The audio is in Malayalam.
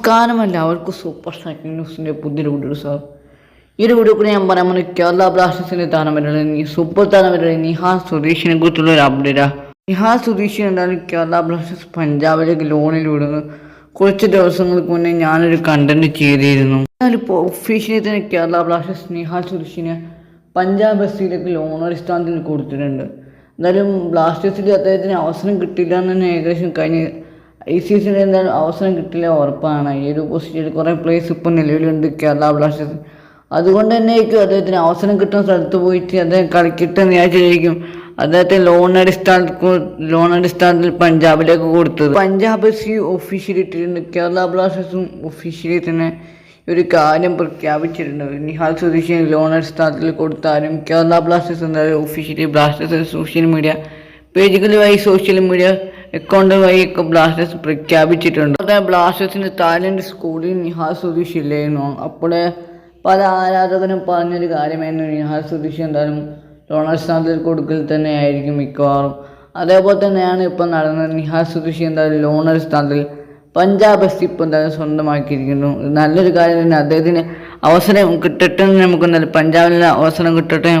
നമസ്കാരമല്ല അവർക്ക് സൂപ്പർ സ്ട്രൈക്കിംഗ് ന്യൂസിന്റെ പുതിയൊരു വീഡിയോ സാർ ഈ ഒരു വീഡിയോ കൂടി ഞാൻ പറയാൻ പോകുന്നത് കേരള ബ്ലാസ്റ്റേഴ്സിന്റെ താരമരുടെ നീ സൂപ്പർ താരമരുടെ നിഹാ സുധീഷിനെ കുറിച്ചുള്ള ഒരു അപ്ഡേറ്റാ നിഹാ സുധീഷ് എന്തായാലും കേരള ബ്ലാസ്റ്റേഴ്സ് പഞ്ചാബിലേക്ക് ലോണിൽ വിടുന്നു. കുറച്ച് ദിവസങ്ങൾക്ക് മുന്നേ ഞാനൊരു കണ്ടന്റ് ചെയ്തിരുന്നു. ഞാനിപ്പോൾ ഒഫീഷ്യലി തന്നെ കേരള ബ്ലാസ്റ്റേഴ്സ് നിഹാ സുധീഷിനെ പഞ്ചാബ് സിയിലേക്ക് ലോൺ അടിസ്ഥാനത്തിൽ കൊടുത്തിട്ടുണ്ട്. എന്തായാലും ബ്ലാസ്റ്റേഴ്സിൽ അദ്ദേഹത്തിന് അവസരം കിട്ടില്ല എന്ന് തന്നെ ഏകദേശം കഴിഞ്ഞ ഈ സീസണിൽ എന്തായാലും അവസരം കിട്ടില്ല ഉറപ്പാണ്. ഈ ഒരു പൊസിഷനിൽ കുറേ പ്ലേസ് ഇപ്പം നിലവിലുണ്ട്. കേരള ബ്ലാസ്റ്റേഴ്സ്. അതുകൊണ്ട് തന്നെയായിരിക്കും അദ്ദേഹത്തിന് അവസരം കിട്ടുന്ന സ്ഥലത്ത് പോയിട്ട് അദ്ദേഹം കളിക്കട്ടെ വിചാരിച്ചായിരിക്കും അദ്ദേഹത്തെ ലോൺ അടിസ്ഥാനത്തിൽ ലോൺ അടിസ്ഥാനത്തിൽ പഞ്ചാബിലേക്ക് കൊടുത്തത്. പഞ്ചാബ് സി ഒഫീഷ്യലി ഇട്ടിട്ടുണ്ട്. കേരള ബ്ലാസ്റ്റേഴ്സും ഒഫീഷ്യലി തന്നെ ഒരു കാര്യം പ്രഖ്യാപിച്ചിട്ടുണ്ട്. നിഹാൽ സ്വദേശിയെ ലോൺ അടിസ്ഥാനത്തിൽ കൊടുത്താലും കേരള ബ്ലാസ്റ്റേഴ്സ് എന്തായാലും ഒഫീഷ്യലി ബ്ലാസ്റ്റേഴ്സ് സോഷ്യൽ മീഡിയ പേജുകൾ സോഷ്യൽ മീഡിയ അക്കൗണ്ട് വഴി ബ്ലാസ്റ്റേഴ്സ് പ്രഖ്യാപിച്ചിട്ടുണ്ട്. അവിടെ ബ്ലാസ്റ്റേഴ്സിന്റെ തായ്ലൻഡ് സ്കൂളിൽ നിഹാൽ സുധീഷ് ഇല്ലായിരുന്നു അപ്പോൾ പല ആരാധകരും പറഞ്ഞൊരു കാര്യമായിരുന്നു നിഹാൽ സുധീഷ് എന്തായാലും ഡൊണാൾഡ് സ്ഥാനത്തിൽ കൊടുക്കൽ തന്നെ ആയിരിക്കും മിക്കവാറും. അതേപോലെ തന്നെയാണ് ഇപ്പം നടന്നത് നിഹാൽ സുധീഷ് എന്തായാലും ലോണർ സ്ഥാനത്തിൽ പഞ്ചാബ് എഫ് സി ഇപ്പോൾ എന്തായാലും സ്വന്തമാക്കിയിരിക്കുന്നു. നല്ലൊരു കാര്യം തന്നെ അദ്ദേഹത്തിന് അവസരം കിട്ടട്ടെ നമുക്ക് എന്തായാലും പഞ്ചാബിന് അവസരം കിട്ടട്ടെ